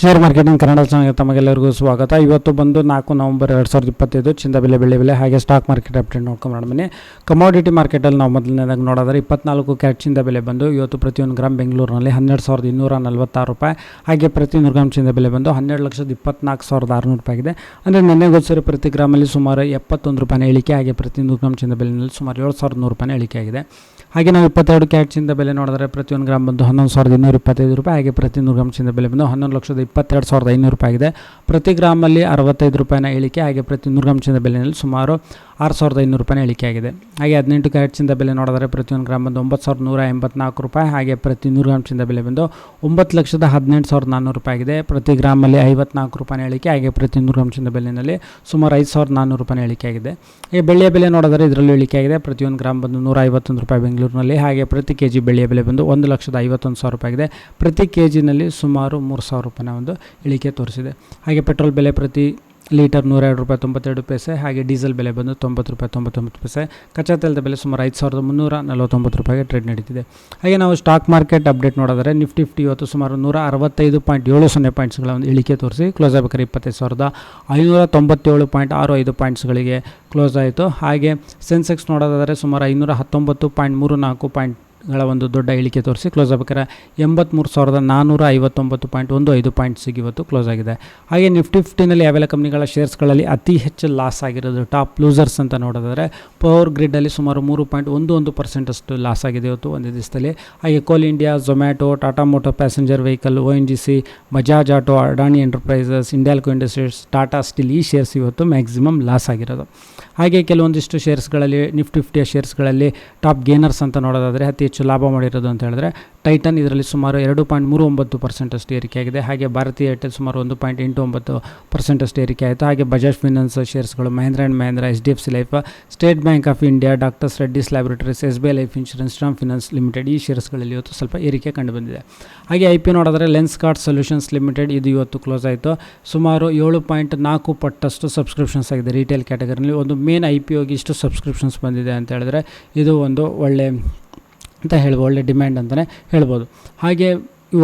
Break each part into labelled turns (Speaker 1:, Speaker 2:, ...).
Speaker 1: Share marketing Kannada ಚಾನಲ್ಗೆ ತಮಗೆಲ್ಲರಿಗೂ ಸ್ವಾಗತ. ಇವತ್ತು ಬಂದು ನಾಲ್ಕು ನವಂಬರ್ ಎರಡು ಸಾವಿರದ ಇಪ್ಪತ್ತೈದು, ಚಿಂದ ಬೆಲೆ ಬೆಳೆ ಬೆಲೆ ಹಾಗೆ ಸ್ಟಾಕ್ ಮಾರ್ಕೆಟ್ ಅಪ್ಡೇಟ್ ನೋಡ್ಕೊಂಡು ಮನೆ ಕಮಾಡಿಟಿ ಮಾರ್ಕೆಟಲ್ಲಿ ನಾವು ಮೊದಲನೇದಾಗಿ ನೋಡಿದ್ರೆ ಇಪ್ಪತ್ನಾಲ್ಕು ಕ್ಯಾಟ್ ಚಿಂದ ಬೆಲೆ ಬಂದು, ಇವತ್ತು ಪ್ರತಿಯೊಂದು ಗ್ರಾಮ್ ಬೆಂಗಳೂರಿನಲ್ಲಿ ಹನ್ನೆರಡು ಸಾವಿರದ ಇನ್ನೂರ ನಲವತ್ತಾರು ರೂಪಾಯಿ. ಹಾಗೆ ಪ್ರತಿ ನೂರು ಗ್ರಾಮ್ ಚಿಂದ ಬೆಲೆ ಬಂದು ಹನ್ನೆರಡು ಲಕ್ಷದ ಇಪ್ಪತ್ನಾಲ್ಕು ಸಾವಿರದ ಆರುನೂರು ರೂಪಾಯಿ ಇದೆ ಅಂದರೆ ಗೊತ್ತಿರೋ ಪ್ರತಿ ಗ್ರಾಮಲ್ಲಿ ಸುಮಾರು ಎಪ್ಪತ್ತೊಂದು ರೂಪಾಯಿನ ಇಳಿಕೆ ಹಾಗೆ ಪ್ರತಿ ನೂರು ಗ್ರಾಮ್ ಚಿಂದ ಬೆಲೆಯಲ್ಲಿ ಸುಮಾರು ಏಳು ಸಾವಿರದ ನೂರು ರೂಪಾಯಿನ ಇಳಿಕೆ ಆಗಿದೆ. ಹಾಗೆ ನಾವು ಇಪ್ಪತ್ತೆರಡು ಕ್ಯಾಟ್ ಚಿಂದ ಬೆಲೆ ನೋಡಿದ್ರೆ ಪ್ರತಿಯೊಂದು ಗ್ರಾಮ್ ಬಂದು ಹನ್ನೊಂದು ಸಾವಿರದ ಇನ್ನೂರ ಇಪ್ಪತ್ತೈದು ರೂಪಾಯಿ. ಹಾಗೆ ಪ್ರತಿ ನೂರು ಗ್ರಾಮ್ ಚಿಂದ ಬೆಲೆ ಬಂದು ಹನ್ನೊಂದು ಲಕ್ಷದ ಇಪ್ಪತ್ತೆರಡು ಸಾವಿರದ ಐನೂರು ರೂಪಾಯಿ ಆಗಿದೆ. ಪ್ರತಿ ಗ್ರಾಮಲ್ಲಿ ಅರವತ್ತೈದು ರೂಪಾಯಿನ ಇಳಿಕೆ ಹಾಗೆ ಪ್ರತಿ ನೂರು ಗ್ರಾಮ್ ಚಿನ್ನದ ಬೆಲೆಯಲ್ಲಿ ಸುಮಾರು ಆರು ಸಾವಿರದ ಐನೂರು ರೂಪಾಯಿ ಇಳಿಕೆ ಆಗಿದೆ. ಹಾಗೆ ಹದಿನೆಂಟು ಕ್ಯಾರೆಟ್ ಚಿಂದ ಬೆಲೆ ನೋಡಿದ್ರೆ ಪ್ರತಿಯೊಂದು ಗ್ರಾಮ್ ಬಂದು ಒಂಬತ್ತು ಸಾವಿರದ ನೂರ ಎಂಬತ್ನಾಲ್ಕು ರೂಪಾಯಿ, ಹಾಗೆ ಪ್ರತಿ ನೂರು ಗ್ರಾಮ್ಸಿಂದ ಬೆಲೆ ಬಂದು ಒಂಬತ್ತು ಲಕ್ಷದ ಹದಿನೆಂಟು ಸಾವಿರದ ನಾನ್ನೂರು ರೂಪಾಯಿ ಆಗಿದೆ. ಪ್ರತಿ ಗ್ರಾಮಲ್ಲಿ ಐವತ್ನಾಲ್ಕು ರೂಪಾಯಿನ ಇಳಿಕೆ ಹಾಗೆ ಪ್ರತಿ ನೂರು ಗ್ರಾಮ್ಸಿಂದ ಬೆಲೆಯಲ್ಲಿ ಸುಮಾರು ಐದು ಸಾವಿರದ ನಾನ್ನೂರು ರೂಪಾಯಿನ ಇಳಿಕೆ ಆಗಿದೆ. ಹಾಗೆ ಬೆಳ್ಳಿಯ ಬೆಲೆ ನೋಡಿದ್ರೆ ಇದರಲ್ಲೂ ಇಳಿಕೆ ಆಗಿದೆ. ಪ್ರತಿಯೊಂದು ಗ್ರಾಮ್ ಬಂದು ನೂರ ಐವತ್ತೊಂದು ರೂಪಾಯಿ ಬೆಂಗಳೂರಿನಲ್ಲಿ, ಹಾಗೆ ಪ್ರತಿ ಕೆ ಜಿ ಬೆಳ್ಳಿಯ ಬೆಲೆ ಬಂದು ಒಂದು ಲಕ್ಷದ ಐವತ್ತೊಂದು ಸಾವಿರ ರೂಪಾಯಿ ಆಗಿದೆ. ಪ್ರತಿ ಕೆ ಜಿನಲ್ಲಿ ಸುಮಾರು ಮೂರು ಸಾವಿರ ರೂಪಾಯಿನ ಒಂದು ಇಳಿಕೆ ತೋರಿಸಿದೆ. ಹಾಗೆ ಪೆಟ್ರೋಲ್ ಬೆಲೆ ಪ್ರತಿ ಲೀಟರ್ ನೂರೆರಡು ರೂಪಾಯಿ ತೊಂಬತ್ತೆರಡು ಪೈಸೆ, ಹಾಗೆ ಡೀಸೆಲ್ ಬೆಲೆ ಬಂದು ತೊಂಬತ್ತು ರೂಪಾಯಿ, ತೊಂಬತ್ತೊಂಬತ್ತು ಪೈಸೆ. ಕಚ್ಚಾ ತೈಲದ ಬೆಲೆ ಸುಮಾರು ಐದು ಸಾವಿರದ ಮುನ್ನೂರ ನಲವತ್ತೊಂಬತ್ತು ರೂಪಾಯಿಗೆ ಟ್ರೇಡ್ ನಡೀತಿದೆ. ಹಾಗೆ ನಾವು ಸ್ಟಾಕ್ ಮಾರ್ಕೆಟ್ ಅಪ್ಡೇಟ್ ನೋಡಿದರೆ ನಿಫ್ಟಿ ಫಿಫ್ಟಿ ಇವತ್ತು ಸುಮಾರು ನೂರ ಅರವತ್ತೈದು ಪಾಯಿಂಟ್ ಏಳು ಸೊನ್ನೆ ಪಾಯಿಂಟ್ಸ್ಗಳ ಒಂದು ಇಳಿಕೆ ತೋರಿಸಿ ಕ್ಲೋಸ್ ಆಗಬೇಕಾದ್ರೆ ಇಪ್ಪತ್ತೈದು ಸಾವಿರದ ಐನೂರ ತೊಂಬತ್ತೇಳು ಪಾಯಿಂಟ್ ಆರು ಐದು ಪಾಯಿಂಟ್ಸ್ಗಳಿಗೆ ಕ್ಲೋಸ್ ಆಯಿತು. ಹಾಗೆ ಸೆನ್ಸೆಕ್ಸ್ ನೋಡೋದಾದರೆ ಸುಮಾರು ಐನೂರ ಹತ್ತೊಂಬತ್ತು ಪಾಯಿಂಟ್ ಮೂರು ನಾಲ್ಕು ಪಾಯಿಂಟ್ ಗಳ ಒಂದು ದೊಡ್ಡ ಇಳಿಕೆ ತೋರಿಸಿ ಕ್ಲೋಸ್ ಆಗಬೇಕಾದ್ರೆ ಎಂಬತ್ತ್ಮೂರು ಸಾವಿರದ ನಾನ್ನೂರ ಐವತ್ತೊಂಬತ್ತು ಪಾಯಿಂಟ್ ಒಂದು ಐದು ಪಾಯಿಂಟ್ಸಿಗೆ ಇವತ್ತು ಕ್ಲೋಸ್ ಆಗಿದೆ. ಹಾಗೆ ನಿಫ್ಟಿ ಫಿಫ್ಟಿನಲ್ಲಿ ಯಾವೆಲ್ಲ ಕಂಪ್ನಿಗಳ ಶೇರ್ಸ್ಗಳಲ್ಲಿ ಅತಿ ಹೆಚ್ಚು ಲಾಸ್ ಆಗಿರೋದು ಟಾಪ್ ಲೂಸರ್ಸ್ ಅಂತ ನೋಡೋದಾದರೆ ಪವರ್ ಗ್ರಿಡ್ಡಲ್ಲಿ ಸುಮಾರು ಮೂರು ಪಾಯಿಂಟ್ ಒಂದು ಒಂದು ಪರ್ಸೆಂಟಷ್ಟು ಲಾಸ್ ಆಗಿದೆ ಇವತ್ತು ಒಂದೇ ದಿವಸದಲ್ಲಿ. ಹಾಗೆ Coal India Zomato Tata motor passenger vehicle O N G C Bajaj auto Adani enterprises Hindalco industries Tata steel ಈ ಶೇರ್ಸ್ ಇವತ್ತು ಮ್ಯಾಕ್ಸಿಮಮ್ ಲಾಸ್ ಆಗಿರೋದು. ಹಾಗೆ ಕೆಲವೊಂದಿಷ್ಟು ಶೇರ್ಸ್ಗಳಲ್ಲಿ ನಿಫ್ಟಿ ಫಿಫ್ಟಿಯ ಶೇರ್ಸ್ಗಳಲ್ಲಿ ಟಾಪ್ ಗೇನರ್ಸ್ ಅಂತ ನೋಡೋದಾದರೆ ಅತಿ ಹೆಚ್ಚು ಲಾಭ ಮಾಡಿರೋದು ಅಂತ ಹೇಳಿದ್ರೆ ಟೈಟನ್ ಇದರಲ್ಲಿ ಸುಮಾರು ಎರಡು ಪಾಯಿಂಟ್ ಮೂರು ಒಂಬತ್ತು ಪರ್ಸೆಂಟಷ್ಟು ಏರಿಕೆಯಾಗಿದೆ ಹಾಗೆ ಭಾರತೀಯ ಏರ್ಟೆಲ್ ಸುಮಾರು ಒಂದು ಪಾಯಿಂಟ್ ಎಂಟು ಒಂಬತ್ತು ಪರ್ಸೆಂಟಷ್ಟು ಏರಿಕೆ ಆಯಿತು. ಹಾಗೆ Bajaj finance ಶೇರ್ಸ್ಗಳು Mahindra and Mahindra H D F C life State Bank of India doctor's Reddy's laboratories S B I life insurance Shriram finance limited ಈ ಶೇರ್ಸ್ಗಳಲ್ಲಿ ಇವತ್ತು ಸ್ವಲ್ಪ ಏರಿಕೆ ಕಂಡುಬಂದಿದೆ. ಹಾಗೆ ಐ ಪಿ ನೋಡಿದ್ರೆ ಲೆನ್ಸ್ ಕಾರ್ಡ್ ಸೊಲ್ಯೂಷನ್ಸ್ ಲಿಮಿಟೆಡ್ ಇದು ಇವತ್ತು ಕ್ಲೋಸ್ ಆಯಿತು. ಸುಮಾರು ಏಳು ಪಾಯಿಂಟ್ ನಾಲ್ಕು ಪಟ್ಟಷ್ಟು ಸಬ್ಸ್ಕ್ರಿಪ್ಷನ್ಸ್ ಆಗಿದೆ ರಿಟೇಲ್ ಕ್ಯಾಟಗರಿನಲ್ಲಿ ಒಂದು ಮೇನ್ ಐ ಪಿ ಇಷ್ಟು ಸಬ್ಸ್ಕ್ರಿಪ್ಷನ್ಸ್ ಬಂದಿದೆ ಅಂತ ಹೇಳಿದ್ರೆ ಇದು ಒಂದು ಒಳ್ಳೆ ಅಂತ ಹೇಳ್ಬೋದು, ಒಳ್ಳೆ ಡಿಮ್ಯಾಂಡ್ ಅಂತಲೇ ಹೇಳ್ಬೋದು. ಹಾಗೆ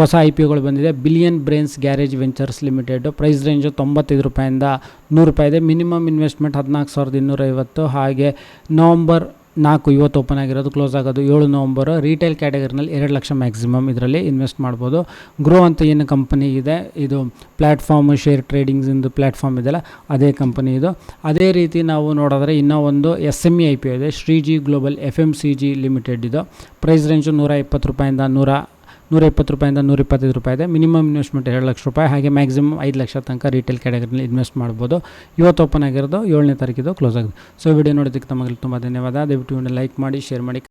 Speaker 1: ಹೊಸ ಐ ಪಿ ಒಗಳು ಬಂದಿದೆ, billion brains garage ventures limited, price range ತೊಂಬತ್ತೈದು ರೂಪಾಯಿಂದ ನೂರು ರೂಪಾಯಿ ಇದೆ, ಮಿನಿಮಮ್ ಇನ್ವೆಸ್ಟ್ಮೆಂಟ್ ಹದಿನಾಲ್ಕು ಸಾವಿರದ ಇನ್ನೂರೈವತ್ತು, ಹಾಗೆ ನವಂಬರ್ ನಾಲ್ಕು ಇವತ್ತು ಓಪನ್ ಆಗಿರೋದು ಕ್ಲೋಸ್ ಆಗೋದು ಏಳು ನವಂಬರು ರಿಟೇಲ್ ಕ್ಯಾಟಗರಿನಲ್ಲಿ ಎರಡು ಲಕ್ಷ ಮ್ಯಾಕ್ಸಿಮಮ್ ಇದರಲ್ಲಿ ಇನ್ವೆಸ್ಟ್ ಮಾಡ್ಬೋದು. ಗ್ರೋ ಅಂತ ಏನು ಕಂಪನಿ ಇದೆ, ಇದು ಪ್ಲ್ಯಾಟ್ಫಾರ್ಮ್ ಶೇರ್ ಟ್ರೇಡಿಂಗ್ಸಿಂದು ಪ್ಲ್ಯಾಟ್ಫಾರ್ಮ್ ಇದೆಯಲ್ಲ, ಅದೇ ಕಂಪನಿ ಇದು. ಅದೇ ರೀತಿ ನಾವು ನೋಡಿದ್ರೆ ಇನ್ನೂ ಒಂದು S M E I P ಇದೆ Shreeji global F M C G limited ಇದು. ಪ್ರೈಸ್ ರೇಂಜು ನೂರ ಇಪ್ಪತ್ತು ರೂಪಾಯಿಂದ ನೂರ ನೂರ ಇಪ್ಪತ್ತು ರೂಪಾಯಿಂದ ನೂರ ಇಪ್ಪತ್ತೈದು ರೂಪಾಯಿ ಇದೆ. ಮಿನಿಮಮ್ ಇನ್ವೆಸ್ಟ್ಮೆಂಟ್ ಎರಡು ಲಕ್ಷ ರೂಪಾಯಿ. ಹಾಗೆ ಮ್ಯಾಕ್ಸಿಮಮ್ ಐದು ಲಕ್ಷ ತನಕ ರಿಟೇಲ್ ಕ್ಯಾಟಗರಿಯಲ್ಲಿ ಇನ್ವೆಸ್ಟ್ ಮಾಡ್ಬೋದು. ಇವತ್ತು ಓಪನ್ ಆಗಿರೋದು ಏಳನೇ ತಾರೀಕಿದು ಕ್ಲೋಸ್ ಆಗಿದೆ. ಸೊ ವಿಡಿಯೋ ನೋಡೋದಕ್ಕೆ ತಮಗೆ ತುಂಬ ಧನ್ಯವಾದ. ದಯವಿಟ್ಟು ಲೈಕ್ ಮಾಡಿ ಶೇರ್ ಮಾಡಿ